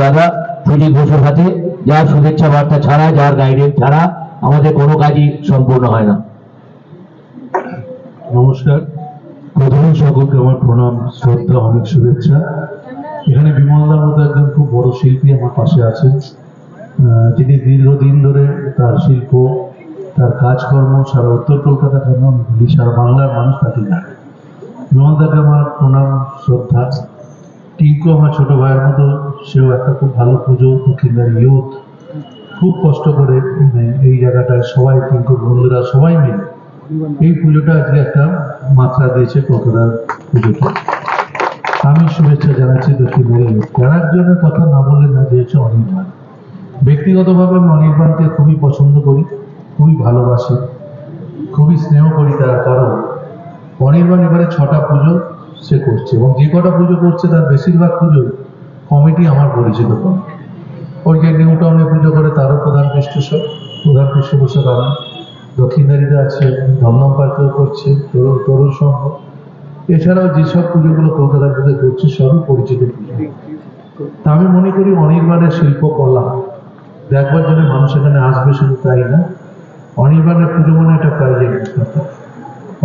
দাদা প্রদীপ বসুর হাতে যার শুভেচ্ছা বার্তা ছাড়া, যার গাইডেন্স ছাড়া আমাদের কোনো কাজই সম্পূর্ণ হয় না। নমস্কার। প্রথমে সকলকে আমার প্রণাম, শ্রদ্ধা, অনেক শুভেচ্ছা। এখানে বিমলদার মতো একজন খুব বড় শিল্পী আমার পাশে আছেন। যিনি দীর্ঘদিন ধরে তার শিল্প, তার কাজকর্ম সারা উত্তর কলকাতা কেন সারা বাংলার মানুষ তাকে জানে। বিমলদাকে আমার প্রণাম, শ্রদ্ধা। টিঙ্কু আমার ছোট ভাইয়ের মতো, সেও একটা খুব ভালো পুজো দক্ষিণদার ইউথ খুব কষ্ট করে মানে এই জায়গাটায় সবাই টিঙ্কুর বন্ধুরা সবাই মিলে এই পুজোটা আজকে একটা মাত্রা দিয়েছে কলকাতার পুজোটা আমি শুভেচ্ছা জানাচ্ছি দক্ষিণের যারা জনের কথা না বলে না দিয়েছে অনির্বাণ। ব্যক্তিগতভাবে আমি অনির্বাণকে খুবই পছন্দ করি, খুবই ভালোবাসি, খুবই স্নেহ করি তার কারণ অনির্বাণ এবারে ছটা পুজো সে করছে এবং যে কটা পুজো করছে তার বেশিরভাগ পুজো কমিটি আমার পরিচিত কমিটি ওই যে নিউ টাউনে পুজো করে তারও প্রধান পৃষ্ঠপোষক প্রধান পৃষ্ঠপোষক আমি দক্ষিণদারিতে আছে দমদম পার্কেও করছে, তরুণ তরুণ সংঘ। এছাড়াও যেসব পুজোগুলো কলকাতার পুজো করছে, সবই পরিচিত পুজো। তা আমি মনে করি অনির্বাণের শিল্পকলা দেখবার জন্য মানুষ এখানে আসবে শুধু তাই না। অনির্বাণের পুজো মানে একটা প্রাইজের কথা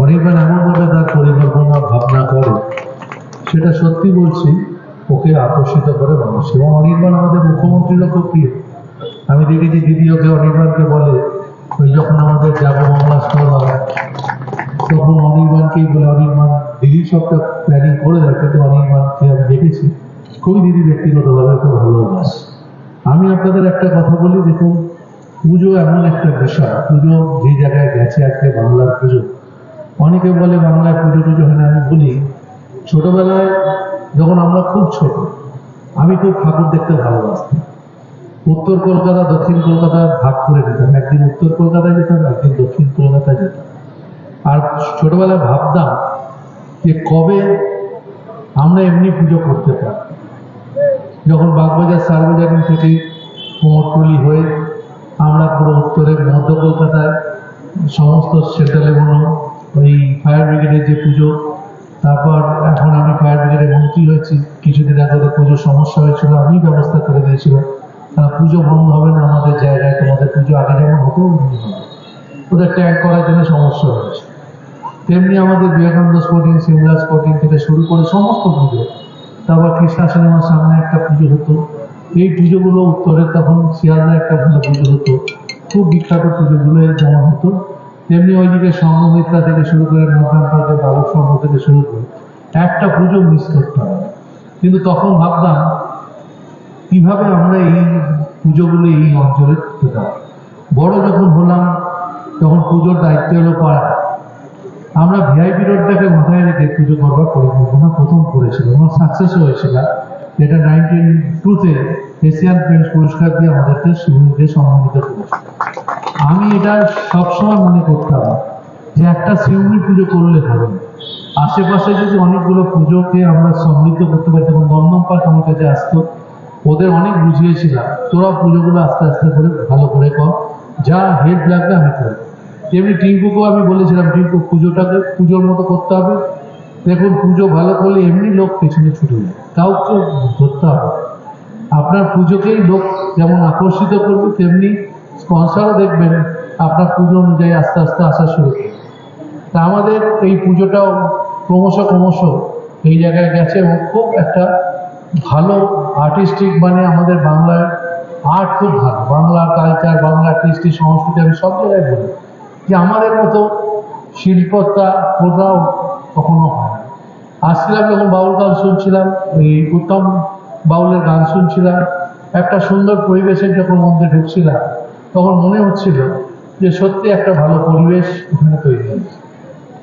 অনির্বাণ এমনভাবে তার পরিকল্পনা, ভাবনা করে সেটা সত্যি বলছি, ওকে আকর্ষিত করে মানুষ। এবং অনির্বাণ আমাদের মুখ্যমন্ত্রীরও খুব প্রিয় আমি দেখেছি দিদি ওকে অনির্বাণকে বলে, ওই যখন আমাদের যাব স্কুল হয় তখন অনির্বাণকেই বলে, অনির্বাণ, দিদি সবটা প্ল্যানিং করে দেয়, কিন্তু অনির্বাণকে আমি দেখেছি। খুবই দিদি ব্যক্তিগতভাবে খুব ভালোবাসে। আমি আপনাদের একটা কথা বলি, দেখুন, পুজো এমন একটা বিষয়, পুজো যে জায়গায় গেছে আজকে বাংলার পুজো। অনেকে বলে বাংলায় পুজো টুজো হয় না, আমি বলি ছোটবেলায় যখন আমরা খুব ছোট, আমি খুব ঠাকুর দেখতে ভালোবাসতাম। উত্তর কলকাতা, দক্ষিণ কলকাতা ভাগ করে দিতাম একদিন উত্তর কলকাতায় যেতাম, একদিন দক্ষিণ কলকাতায় যেতাম। আর ছোটবেলায় ভাবতাম যে কবে আমরা এমনি পুজো করতে পারি। যখন বাগবাজার সার্বজনীন থেকে কুমোরটুলি হয়ে আমরা পুরো উত্তরের মধ্য কলকাতায় সমস্ত সেন্ট্রাল এবং ওই ফায়ার ব্রিগেডের যে পুজো তারপর এখন আমি ফায়ার ব্রিগেডের মন্ত্রী হয়েছি। কিছুদিন আগে পুজোর সমস্যা হয়েছিল আমি ব্যবস্থা করে দিয়েছিলাম। পুজো বন্ধ হবে না, আমাদের জায়গায় তোমাদের পুজো আগে যেমন হতো ওদের ট্যাগ করার জন্য সমস্যা হয়েছে। তেমনি আমাদের বিবেকানন্দ স্পোর্টিং সিমলা স্পোর্টিং থেকে শুরু করে সমস্ত পুজো। তারপর কৃষ্ণা সিনেমার সামনে একটা পুজো হতো। এই পুজোগুলো উত্তরের তখন শিয়ালদা একটা পুজো হতো। খুব বিখ্যাত পুজোগুলো যেমন হতো। তেমনি ওইদিকে সংঘমিত্রা থেকে শুরু করে নর্দান পার্কের বালক থেকে শুরু করে একটা পুজো মিস করতে হবে কিন্তু তখন ভাবতাম, কীভাবে আমরা এই পুজোগুলো এই অঞ্চলে করতে পারি? বড় যখন হলাম, তখন পুজোর দায়িত্ব হলো পাড়া। আমরা ভিআইপি রোডটাকে মাথায় রেখে পুজো করবার পরিকল্পনা প্রথম করেছিল এবং সাকসেসও হয়েছিল যেটা নাইনটিন টুতে এশিয়ান পেন্টস পুরস্কার দিয়ে আমাদেরকে শিবনীকে সম্মানিত করেছিল আমি এটা সবসময় মনে করতাম যে একটা শিউনি পুজো করলে হবে আশেপাশে যদি অনেকগুলো পুজোকে আমরা সমৃদ্ধ করতে পারি তখন দমদম পার্ক আমার কাছে আসতো, ওদের অনেক বুঝিয়েছিলাম, তোরা পুজোগুলো আস্তে আস্তে করে ভালো করে কর, যা হেড লাগবে আমি করব। তেমনি টিঙ্কুকেও আমি বলেছিলাম, টিঙ্কু, পুজোটাকে, পুজোর মতো করতে হবে। দেখুন, পুজো ভালো করলে এমনি লোক পেছনে ছুটে যায়। কাউকে ধরতে হবে আপনার পুজোকেই লোক যেমন আকর্ষিত করবে, তেমনি স্পন্সরও দেখবেন আপনার পুজো অনুযায়ী আস্তে আস্তে আসা শুরু। তা আমাদের এই পুজোটাও ক্রমশ ক্রমশ এই জায়গায় গেছে এবং খুব একটা ভালো আর্টিস্টিক মানে আমাদের বাংলার আর্ট খুব ভালো। বাংলা কালচার বাংলা কৃষ্টি, সংস্কৃতি আমি সব জায়গায় বলি। যে আমাদের মতো শিল্পতা কোথাও কখনো হয় আসছিলাম যখন বাউল গান শুনছিলাম, এই উত্তম বাউলের গান শুনছিলাম। একটা সুন্দর পরিবেশের যখন মধ্যে ঢুকছিলাম তখন মনে হচ্ছিল যে সত্যি একটা ভালো পরিবেশ এখানে তৈরি হয়েছে।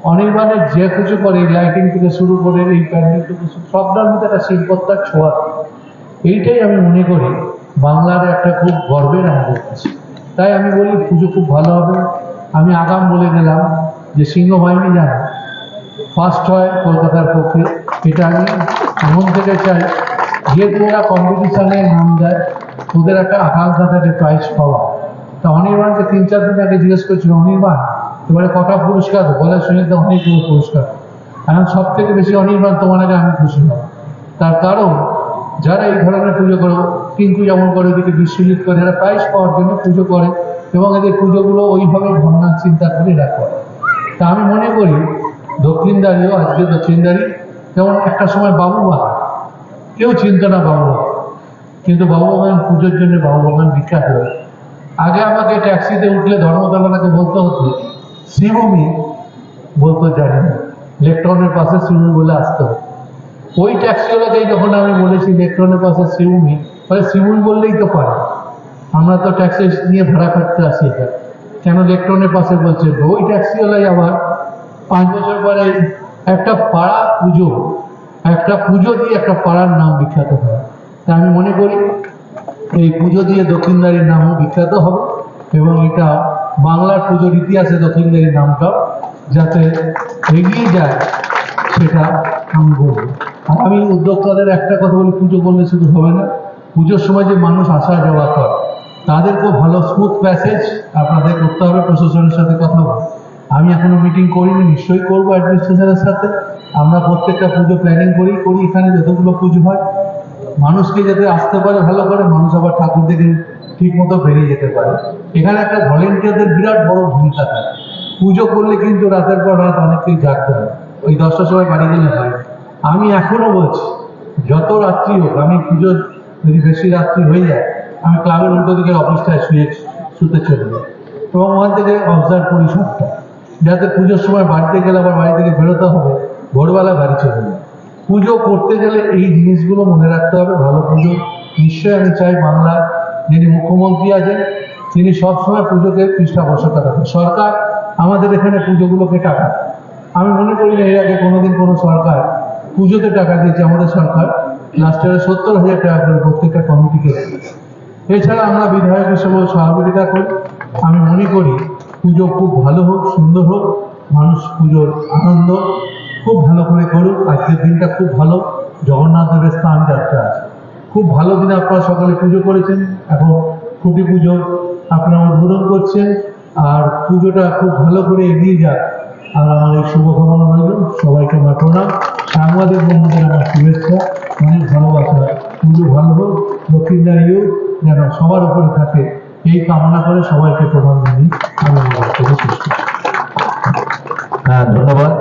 অনির্বাণের যে কিছু করে লাইটিং থেকে শুরু করে এই প্যান্ডেল থেকে সবটার মধ্যে একটা শিল্পতার ছোঁয়া। এইটাই আমি মনে করি বাংলার একটা খুব গর্বের আমাদের কাছে তাই আমি বলি, পুজো খুব ভালো হবে। আমি আগাম বলে গেলাম যে সিংহবাহিনী জানো ফার্স্ট হয় কলকাতার পক্ষে। এটা আমি মন থেকে চাই। যে ওরা কম্পিটিশনে নাম দেয়, ওদের একটা আকাঙ্ক্ষা থাকে প্রাইজ পাওয়া। তা অনির্বাণকে তিন, চার দিন আগে জিজ্ঞেস করছিল, অনির্বাণ এবারে কটা পুরস্কার? বলে শুনে তো অনেকগুলো পুরস্কার। এখন সব থেকে বেশি অনির্বাণ তোমার আগে আমি খুশি হব। তার কারণ, যারা এই ধরনের পুজো করে কিন্তু যেমন করে, ওদিকে বিশ্বজিৎ করে, এরা প্রাইজ পাওয়ার জন্য পুজো করে এবং এদের পুজোগুলো ওইভাবে ভাবনা চিন্তা করে এরা করে তা আমি মনে করি, দক্ষিণদারিও, আজকে দক্ষিণদারি, যেমন একটা সময় বাবু বাগান কেউ চিনত না বাবু কিন্তু বাবু বাগান পুজোর জন্য বাবু বাগান বিখ্যাত। হয়েছে আগে আমাকে ট্যাক্সিতে উঠলে ধর্মতলাটাকে বলতে হতো, শ্রীভূমি বলতে জানি না, ইলেকট্রনের পাশে শ্রীভূমি বলে আসতে। হতো ওই ট্যাক্সিওয়ালাকেই যখন আমি বলেছি, ইলেকট্রনের পাশে শ্রীভূমি তাহলে শ্রীভূমি বললেই তো পারে। আমরা তো ট্যাক্সি নিয়ে ভাড়া কাটতে আসি এটা। কেন ইলেকট্রনের পাশে বলছে? ওই ট্যাক্সিওয়ালাই আবার পাঁচ বছর পরে একটা পাড়া পুজো, একটা পুজো দিয়ে একটা পাড়ার নাম বিখ্যাত হয়। তা আমি মনে করি এই পুজো দিয়ে দক্ষিণদারির নামও বিখ্যাত হবে এবং এটা বাংলার পুজোর ইতিহাসে দক্ষিণদারির নামটা যাতে এগিয়ে যায়, সেটা আমি বলব। আমি উদ্যোক্তাদের একটা কথা বলি, পুজো করলে শুধু হবে না। পুজোর সময় যে মানুষ আসা যাওয়া করে তাদেরকেও ভালো স্মুথ প্যাসেজ আপনাদের করতে হবে, প্রশাসনের সাথে কথা বলে আমি এখনও মিটিং করিনি, নিশ্চয়ই করব অ্যাডমিনিস্ট্রেশনের সাথে। আমরা প্রত্যেকটা পুজো প্ল্যানিং করি করি, এখানে যতগুলো পুজো হয় মানুষকে যাতে আসতে পারে, ভালো করে মানুষ আবার ঠাকুর দেখে ঠিক মতো বেরিয়ে যেতে পারে। এখানে একটা ভলেন্টিয়ারদের বিরাট বড় ভূমিকা থাকে। পুজো করলে কিন্তু রাতের পর রাত অনেককেই জাগতে হয়। ওই দশটার সময় বাড়ি গেলে হয়। আমি এখনও বলছি, যত রাত্রি হোক, আমি পুজো যদি বেশি রাত্রি হয়ে যায়, আমি ক্লাবের উল্টো দিকের অফিসটায় শুয়ে শুতে চলে যাই। এবং ওখান থেকে অবজার্ভ করি সবটা। যাতে পুজোর সময় বাড়িতে গেলে আবার বাড়ি থেকে বেরোতে হবে, ভোরবেলা বাড়ি চলে যায় পুজো করতে গেলে এই জিনিসগুলো মনে রাখতে হবে, ভালো পুজো। নিশ্চয়ই আমি চাই বাংলার যিনি মুখ্যমন্ত্রী আছেন, তিনি সবসময় পুজোকে পৃষ্ঠপোষকতা রাখেন। সরকার, আমাদের এখানে পুজোগুলোকে টাকা আমি মনে করি না, এর আগে কোনোদিন কোনো সরকার পুজোতে টাকা দিয়েছে, আমাদের সরকার লাস্ট ইয়ারে সত্তর হাজার টাকা করে প্রত্যেকটা কমিটিকে এছাড়া আমরা বিধায়ক হিসেবে সহযোগিতা করি। আমি মনে করি পুজো খুব ভালো হোক, সুন্দর হোক, মানুষ পুজোর আনন্দ খুব ভালো করে করুক আজকের দিনটা খুব ভালো। জগন্নাথ দেবের স্থান যাত্রা খুব ভালো দিনে আপনারা সকালে পুজো করেছেন। এখন খুঁটি পুজো আপনারা উদ্বোধন করছেন। আর পুজোটা খুব ভালো করে এগিয়ে যাক। আর আমার এই শুভকামনা রইল। সবাইকে আমার প্রণাম। সাংবাদিক বন্ধুদের আমার শুভেচ্ছা। অনেক ভালোবাসা। পুজো ভালো হোক। দক্ষিণদারিও যেন সবার উপরে থাকে। এই কামনা করে সবাইকে প্রণাম জানিয়ে আমি। হ্যাঁ ধন্যবাদ।